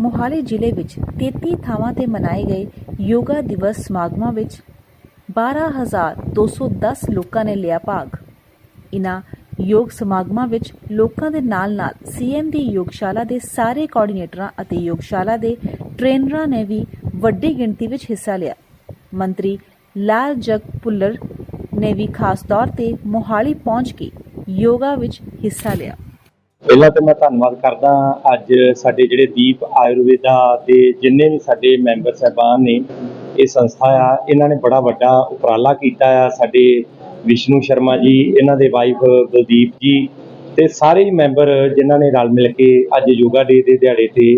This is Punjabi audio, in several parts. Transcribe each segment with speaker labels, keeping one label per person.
Speaker 1: ਮੋਹਾਲੀ ਜ਼ਿਲ੍ਹੇ ਵਿੱਚ 33 ਥਾਵਾਂ ਤੇ ਮਨਾਏ ਗਏ ਯੋਗਾ ਦਿਵਸ ਸਮਾਗਮਾਂ ਵਿੱਚ 12210 ਲੋਕਾਂ ਨੇ ਲਿਆ ਭਾਗ। ਇਨ੍ਹਾਂ ਯੋਗ ਸਮਾਗਮਾਂ ਵਿੱਚ ਲੋਕਾਂ ਦੇ ਨਾਲ-ਨਾਲ ਸੀਐਮ ਦੀ ਯੋਗਸ਼ਾਲਾ ਦੇ ਸਾਰੇ ਕੋਆਰਡੀਨੇਟਰਾਂ ਅਤੇ ਯੋਗਸ਼ਾਲਾ ਦੇ ਟ੍ਰੇਨਰਾਂ ਨੇ ਵੀ ਵੱਡੀ ਗਿਣਤੀ ਵਿੱਚ ਹਿੱਸਾ ਲਿਆ। ਮੰਤਰੀ ਲਾਲ ਜਗ ਭੁੱਲਰ ਨੇ ਵੀ ਖਾਸ ਤੌਰ ਤੇ ਮੋਹਾਲੀ ਪਹੁੰਚ ਕੇ ਯੋਗਾ ਵਿੱਚ ਹਿੱਸਾ ਲਿਆ।
Speaker 2: ਪਹਿਲਾਂ ਤਾਂ ਮੈਂ ਧੰਨਵਾਦ ਕਰਦਾ ਅੱਜ ਸਾਡੇ ਜਿਹੜੇ ਦੀਪ ਆਯੁਰਵੇਦਾ ਦੇ ਜਿੰਨੇ ਵੀ ਸਾਡੇ ਮੈਂਬਰ ਸਹਿਬਾਨ ਨੇ, ਇਹ ਸੰਸਥਾ ਆ, ਇਹਨਾਂ ਨੇ ਬੜਾ ਵੱਡਾ ਉਪਰਾਲਾ ਕੀਤਾ ਆ ਸਾਡੇ ਵਿਸ਼ਨੂੰ ਸ਼ਰਮਾ ਜੀ, ਇਹਨਾਂ ਦੇ ਵਾਈਫ ਬਲਦੀਪ ਜੀ ਤੇ ਸਾਰੇ ਹੀ ਮੈਂਬਰ ਜਿਨ੍ਹਾਂ ਨੇ ਰਲ ਮਿਲ ਕੇ ਅੱਜ ਯੋਗਾ ਡੇ ਦੇ ਦਿਹਾੜੇ ਤੇ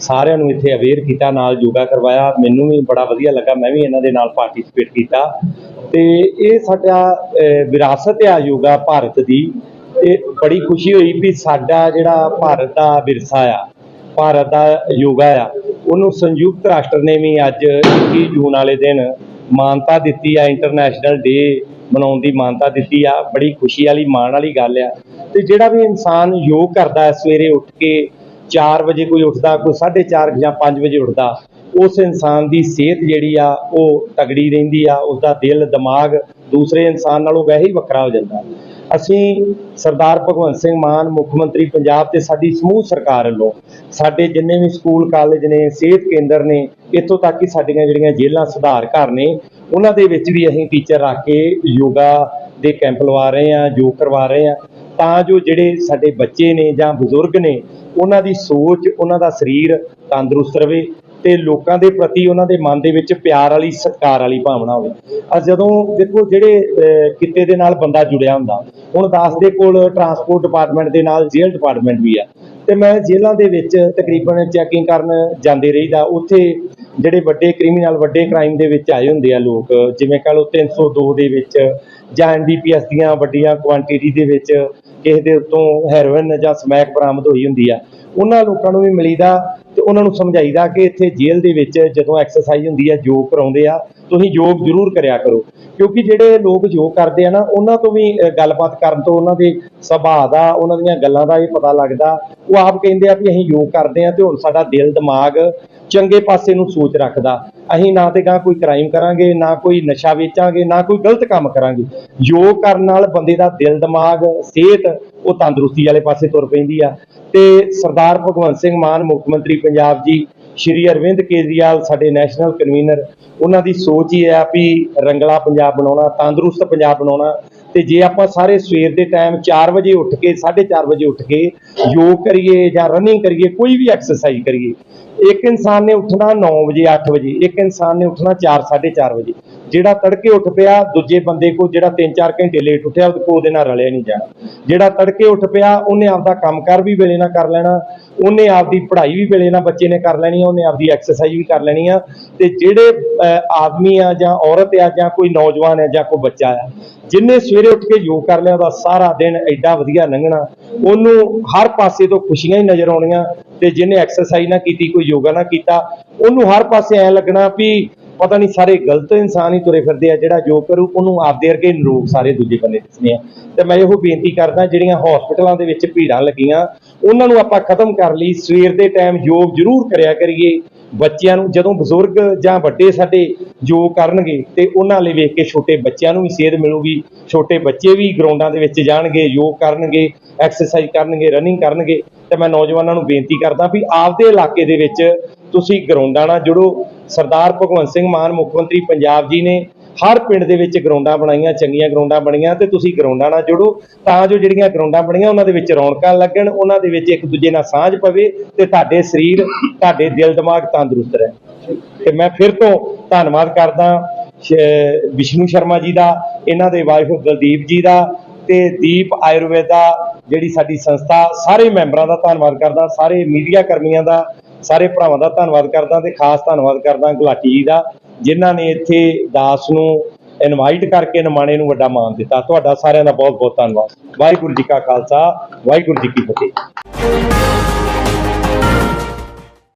Speaker 2: ਸਾਰਿਆਂ ਨੂੰ ਇੱਥੇ ਅਵੇਅਰ ਕੀਤਾ, ਨਾਲ ਯੋਗਾ ਕਰਵਾਇਆ। ਮੈਨੂੰ ਵੀ ਬੜਾ ਵਧੀਆ ਲੱਗਾ, ਮੈਂ ਵੀ ਇਹਨਾਂ ਦੇ ਨਾਲ ਪਾਰਟਿਸਿਪੇਟ ਕੀਤਾ। ਤੇ ਇਹ ਸਾਡਾ ਵਿਰਾਸਤ ਆ ਯੋਗਾ ਭਾਰਤ ਦੀ। ਇਹ ਬੜੀ ਖੁਸ਼ੀ ਹੋਈ ਵੀ ਸਾਡਾ ਜਿਹੜਾ ਭਾਰਤ ਦਾ ਵਿਰਸਾ ਆ, ਭਾਰਤ ਦਾ ਯੋਗਾ ਆ, ਉਹਨੂੰ ਸੰਯੁਕਤ ਰਾਸ਼ਟਰ ਨੇ ਵੀ ਅੱਜ 21 ਜੂਨ ਵਾਲੇ ਦਿਨ ਮਾਨਤਾ ਦਿੱਤੀ ਆ ਇੰਟਰਨੈਸ਼ਨਲ ਡੇ ਮਨਾਉਣ ਦੀ ਮਾਨਤਾ ਦਿੱਤੀ ਆ, ਬੜੀ ਖੁਸ਼ੀ ਵਾਲੀ, ਮਾਣ ਵਾਲੀ ਗੱਲ ਆ। ਤੇ ਜਿਹੜਾ ਵੀ ਇਨਸਾਨ ਯੋਗ ਕਰਦਾ ਹੈ, ਸਵੇਰੇ ਉੱਠ ਕੇ 4 ਵਜੇ ਕੋਈ ਉੱਠਦਾ, ਕੋਈ 4:30 ਜਾਂ 5 ਵਜੇ ਉੱਠਦਾ, ਉਸ ਇਨਸਾਨ ਦੀ ਸਿਹਤ ਜਿਹੜੀ ਆ, ਉਹ ਤਗੜੀ ਰਹਿੰਦੀ ਆ, ਉਸਦਾ ਦਿਲ, ਦਿਮਾਗ ਦੂਸਰੇ ਇਨਸਾਨ ਨਾਲੋਂ ਵੈਸੇ ਹੀ ਵੱਖਰਾ ਹੋ ਜਾਂਦਾ। ਅਸੀਂ ਸਰਦਾਰ ਭਗਵੰਤ ਸਿੰਘ ਮਾਨ, ਮੁੱਖ ਮੰਤਰੀ ਪੰਜਾਬ ਤੇ ਸਾਡੀ ਸਮੂਹ ਸਰਕਾਰ ਵੱਲੋਂ ਸਾਡੇ ਜਿੰਨੇ ਵੀ ਸਕੂਲ, ਕਾਲਜ ਨੇ, ਸਿਹਤ ਕੇਂਦਰ ਨੇ, ਇੱਥੋਂ ਤੱਕ ਕਿ ਸਾਡੀਆਂ ਜਿਹੜੀਆਂ ਜੇਲ੍ਹਾਂ ਸੁਧਾਰ ਘਰ ਨੇ, ਉਹਨਾਂ ਦੇ ਵਿੱਚ ਵੀ ਅਸੀਂ ਟੀਚਰ ਰੱਖ ਕੇ ਯੋਗਾ ਦੇ ਕੈਂਪ ਲਵਾ ਰਹੇ ਹਾਂ, ਯੋਗ ਕਰਵਾ ਰਹੇ ਹਾਂ। ਤਾਂ ਜੋ ਜਿਹੜੇ ਸਾਡੇ ਬੱਚੇ ਨੇ ਜਾਂ ਬਜ਼ੁਰਗ ਨੇ, ਉਹਨਾਂ ਦੀ ਸੋਚ, ਉਹਨਾਂ ਦਾ ਸਰੀਰ ਤੰਦਰੁਸਤ ਰਵੇ ਤੇ ਲੋਕਾਂ ਦੇ ਪ੍ਰਤੀ ਉਹਨਾਂ ਦੇ ਮਨ ਦੇ ਵਿੱਚ ਪਿਆਰ ਵਾਲੀ ਸਤਿਕਾਰ ਵਾਲੀ ਭਾਵਨਾ ਹੋਵੇ। ਅੱਜ ਜਦੋਂ ਦੇਖੋ ਜਿਹੜੇ ਅਹ, ਕਿੱਤੇ ਦੇ ਨਾਲ ਬੰਦਾ ਜੁੜਿਆ ਹੁੰਦਾ ਹੁਣ ਦਾਸ ਦੇ ਕੋਲ ਟਰਾਂਸਪੋਰਟ ਡਿਪਾਰਟਮੈਂਟ ਦੇ ਨਾਲ ਜੇਲ੍ਹ ਡਿਪਾਰਟਮੈਂਟ ਵੀ ਆ। ਤੇ ਮੈਂ ਜੇਲ੍ਹਾਂ ਦੇ ਵਿੱਚ ਤਕਰੀਬਨ ਚੈਕਿੰਗ ਕਰਨ ਜਾਂਦੇ ਰਹੀਦਾ ਉੱਥੇ ਜਿਹੜੇ ਵੱਡੇ ਕ੍ਰਿਮੀਨਲ ਵੱਡੇ ਕ੍ਰਾਈਮ ਦੇ ਵਿੱਚ ਆਏ ਹੁੰਦੇ ਆ ਲੋਕ ਜਿਵੇਂ ਕਹ ਲਓ 302 ਦੇ ਵਿੱਚ ਜਾਂ ਐਨਡੀਪੀਐਸ ਦੀਆਂ ਵੱਡੀਆਂ ਕੁਆਂਟੀਟੀ ਦੇ ਵਿੱਚ ਕਿਸੇ ਦੇ ਉੱਤੋਂ ਹੈਰੋਇਨ ਜਾਂ ਸਮੈਕ ਬਰਾਮਦ ਹੋਈ ਹੁੰਦੀ ਆ। ਉਹਨਾਂ ਲੋਕਾਂ ਨੂੰ ਵੀ ਮਿਲੀਦਾ ਤੇ ਉਹਨਾਂ ਨੂੰ ਸਮਝਾਈਦਾ ਕਿ ਇੱਥੇ ਜੇਲ੍ਹ ਦੇ ਵਿੱਚ ਜਦੋਂ ਐਕਸਰਸਾਈਜ਼ ਹੁੰਦੀ ਆ, ਯੋਗ ਕਰਾਉਂਦੇ ਆ, ਤੁਸੀਂ ਯੋਗ ਜ਼ਰੂਰ ਕਰਿਆ ਕਰੋ। ਕਿਉਂਕਿ ਜਿਹੜੇ ਲੋਕ ਯੋਗ ਕਰਦੇ ਆ ਨਾ, ਉਹਨਾਂ ਤੋਂ ਵੀ ਗੱਲਬਾਤ ਕਰਨ ਤੋਂ ਉਹਨਾਂ ਦੇ ਸੁਭਾਅ ਦਾ, ਉਹਨਾਂ ਦੀਆਂ ਗੱਲਾਂ ਦਾ ਇਹ ਪਤਾ ਲੱਗਦਾ। ਉਹ ਆਪ ਕਹਿੰਦੇ ਆ ਵੀ ਅਸੀਂ ਯੋਗ ਕਰਦੇ ਆ ਤੇ ਹੁਣ ਸਾਡਾ ਦਿਲ ਦਿਮਾਗ ਚੰਗੇ ਪਾਸੇ ਨੂੰ ਸੋਚ ਰੱਖਦਾ। ਅਸੀਂ ਨਾ ਤੇ ਗਾਂ ਕੋਈ ਕ੍ਰਾਈਮ ਕਰਾਂਗੇ, ਨਾ ਕੋਈ ਨਸ਼ਾ ਵੇਚਾਂਗੇ, ਨਾ ਕੋਈ ਗਲਤ ਕੰਮ ਕਰਾਂਗੇ। ਯੋਗ ਕਰਨ ਨਾਲ ਬੰਦੇ ਦਾ ਦਿਲ, ਦਿਮਾਗ, ਸਿਹਤ ਉਹ ਤੰਦਰੁਸਤੀ ਵਾਲੇ ਪਾਸੇ ਤੁਰ ਪੈਂਦੀ ਆ। ਤੇ ਸਰਦਾਰ ਭਗਵੰਤ ਸਿੰਘ ਮਾਨ, ਮੁੱਖ ਮੰਤਰੀ ਪੰਜਾਬ ਜੀ, ਸ਼੍ਰੀ ਅਰਵਿੰਦ ਕੇਜਰੀਵਾਲ, ਸਾਡੇ ਨੈਸ਼ਨਲ ਕਨਵੀਨਰ ਉਹਨਾਂ ਦੀ ਸੋਚ ਹੀ ਹੈ ਵੀ ਰੰਗਲਾ ਪੰਜਾਬ ਬਣਾਉਣਾ, ਤੰਦਰੁਸਤ ਪੰਜਾਬ ਬਣਾਉਣਾ। ਤੇ ਜੇ ਆਪਾਂ ਸਾਰੇ ਸਵੇਰ ਦੇ ਟਾਈਮ 4 ਵਜੇ ਉੱਠ ਕੇ 4:30 ਵਜੇ ਉੱਠ ਕੇ ਯੋਗ ਕਰੀਏ ਜਾਂ ਰਨਿੰਗ ਕਰੀਏ, ਕੋਈ ਵੀ ਐਕਸਰਸਾਈਜ਼ ਕਰੀਏ ਇੱਕ ਇਨਸਾਨ ਨੇ ਉੱਠਣਾ 9 ਵਜੇ 8 ਵਜੇ ਇੱਕ ਇਨਸਾਨ ਨੇ ਉੱਠਣਾ 4 4:30 ਵਜੇ। ਜਿਹੜਾ ਤੜਕੇ ਉੱਠ ਪਿਆ ਦੂਜੇ ਬੰਦੇ ਕੋ ਜਿਹੜਾ 3-4 ਘੰਟੇ ਲੇਟ ਉੱਠਿਆ ਉਹਦੇ ਕੋਲ ਉਹਦੇ ਨਾਲ ਰਲਿਆ ਨਹੀਂ ਜਾਣਾ। ਜਿਹੜਾ ਤੜਕੇ ਉੱਠ ਪਿਆ ਉਹਨੇ ਆਪਦਾ ਕੰਮਕਾਰ ਵੀ ਵੇਲੇ ਨਾਲ ਕਰ ਲੈਣਾ ਉਹਨੇ ਆਪਦੀ ਪੜ੍ਹਾਈ ਵੀ ਵੇਲੇ ਨਾਲ ਬੱਚੇ ਨੇ ਕਰ ਲੈਣੀ ਆ ਉਹਨੇ ਆਪਦੀ ਐਕਸਰਸਾਈਜ਼ ਵੀ ਕਰ ਲੈਣੀ ਆ ਤੇ ਜਿਹੜੇ ਅਹ, ਆਦਮੀ ਆ ਜਾਂ ਔਰਤ ਆ ਜਾਂ ਕੋਈ ਨੌਜਵਾਨ ਆ ਜਾਂ ਕੋਈ ਬੱਚਾ ਆ ਜਿੰਨੇ ਸਵੇਰੇ ਉੱਠ ਕੇ ਯੋਗ ਕਰ ਲਿਆ ਉਹਦਾ ਸਾਰਾ ਦਿਨ ਐਡਾ ਵਧੀਆ ਲੰਘਣਾ ਉਹਨੂੰ ਹਰ ਪਾਸੇ ਤੋਂ ਖੁਸ਼ੀਆਂ ਹੀ ਨਜ਼ਰ ਆਉਣੀਆਂ ਤੇ ਜਿਹਨੇ ਐਕਸਰਸਾਈਜ਼ ਨਾ ਕੀਤੀ ਕੋਈ ਯੋਗਾ ਨਾ ਕੀਤਾ, ਉਹਨੂੰ ਹਰ ਪਾਸੇ ਐ ਲੱਗਣਾ ਵੀ ਪਤਾ ਨਹੀਂ ਸਾਰੇ ਗਲਤ ਇਨਸਾਨ ਹੀ ਤੁਰੇ ਫਿਰਦੇ ਆ, ਜਿਹੜਾ ਯੋਗ ਕਰੂ, ਉਹਨੂੰ ਆਪਦੇ ਵਰਗੇ ਨਿਰੋਗ ਸਾਰੇ ਦੂਜੇ ਬੰਦੇ ਦਿਸਨੇ ਆ। ਤੇ ਮੈਂ ਇਹੋ ਬੇਨਤੀ ਕਰਦਾ, ਜਿਹੜੀਆਂ ਹਸਪੀਟਲਾਂ ਦੇ ਵਿੱਚ ਭੀੜਾਂ ਲੱਗੀਆਂ, ਉਹਨਾਂ ਨੂੰ ਆਪਾਂ ਖਤਮ ਕਰ ਲਈ, ਸਵੇਰ ਦੇ ਟਾਈਮ ਯੋਗ ਜ਼ਰੂਰ ਕਰਿਆ ਕਰੀਏ। ਬੱਚਿਆਂ ਨੂੰ ਜਦੋਂ ਬਜ਼ੁਰਗ ਜਾਂ ਵੱਡੇ ਸਾਡੇ ਯੋਗ ਕਰਨਗੇ ਤੇ ਉਹਨਾਂ ਲਈ ਵੇਖ ਕੇ ਛੋਟੇ ਬੱਚਿਆਂ ਨੂੰ ਵੀ ਸੇਧ ਮਿਲੂਗੀ, ਛੋਟੇ ਬੱਚੇ ਵੀ ਗਰਾਊਂਡਾਂ ਦੇ ਵਿੱਚ ਜਾਣਗੇ, ਯੋਗ ਕਰਨਗੇ ਐਕਸਰਸਾਈਜ਼ ਕਰਨਗੇ ਰਨਿੰਗ ਕਰਨਗੇ, ਤੇ ਮੈਂ ਨੌਜਵਾਨਾਂ ਨੂੰ ਬੇਨਤੀ ਕਰਦਾ ਵੀ ਆਪਦੇ ਇਲਾਕੇ ਦੇ ਵਿੱਚ ਤੁਸੀਂ ਗਰਾਊਂਡਾਂ ਨਾਲ ਜੁੜੋ। ਸਰਦਾਰ ਭਗਵੰਤ ਸਿੰਘ ਮਾਨ, ਮੁੱਖ ਮੰਤਰੀ ਪੰਜਾਬ ਜੀ ਨੇ ਹਰ ਪਿੰਡ ਦੇ ਵਿੱਚ ਗਰਾਊਂਡਾਂ ਬਣਾਈਆਂ, ਚੰਗੀਆਂ ਗਰਾਊਂਡਾਂ ਬਣੀਆਂ ਤੇ ਤੁਸੀਂ ਗਰਾਊਂਡਾਂ ਨਾਲ ਜੁੜੋ ਤਾਂ ਜੋ ਜਿਹੜੀਆਂ ਗਰਾਊਂਡਾਂ ਬਣੀਆਂ ਉਹਨਾਂ ਦੇ ਵਿੱਚ ਰੌਣਕਾਂ ਲੱਗਣ, ਉਹਨਾਂ ਦੇ ਵਿੱਚ ਇੱਕ ਦੂਜੇ ਨਾਲ ਸਾਂਝ ਪਵੇ ਤੇ ਤੁਹਾਡੇ ਸਰੀਰ, ਤੁਹਾਡੇ ਦਿਲ ਦਿਮਾਗ ਤੰਦਰੁਸਤ ਰਹੇ ਤੇ ਮੈਂ ਫਿਰ ਤੋਂ ਧੰਨਵਾਦ ਕਰਦਾ ਸ਼- ਵਿਸ਼ਨੂੰ ਸ਼ਰਮਾ ਜੀ ਦਾ, ਇਹਨਾਂ ਦੇ ਵਾਈਫ ਗਲਦੀਪ ਜੀ ਦਾ ਤੇ ਦੀਪ ਆਯੁਰਵੇਦਾ ਜਿਹੜੀ ਸਾਡੀ ਸੰਸਥਾ, ਸਾਰੇ ਮੈਂਬਰਾਂ ਦਾ ਧੰਨਵਾਦ ਕਰਦਾ, ਸਾਰੇ ਮੀਡੀਆ ਕਰਮੀਆਂ ਦਾ, ਸਾਰੇ ਭਰਾਵਾਂ ਦਾ ਧੰਨਵਾਦ ਕਰਦਾ ਤੇ ਖਾਸ ਧੰਨਵਾਦ ਕਰਦਾ ਗੁਲਾਟੀ ਜੀ ਦਾ। ਜਿਨ੍ਹਾਂ ਨੇ ਇੱਥੇ ਦਾਸ ਨੂੰ ਇਨਵਾਈਟ ਕਰਕੇ ਨਿਮਾਣੇ ਨੂੰ ਵੱਡਾ ਮਾਣ ਦਿੱਤਾ। ਤੁਹਾਡਾ ਸਾਰਿਆਂ ਦਾ ਬਹੁਤ ਬਹੁਤ ਧੰਨਵਾਦ। ਵਾਹਿਗੁਰੂ ਜੀ ਕਾ ਖਾਲਸਾ, ਵਾਹਿਗੁਰੂ ਜੀ ਕੀ ਫਤਿਹ।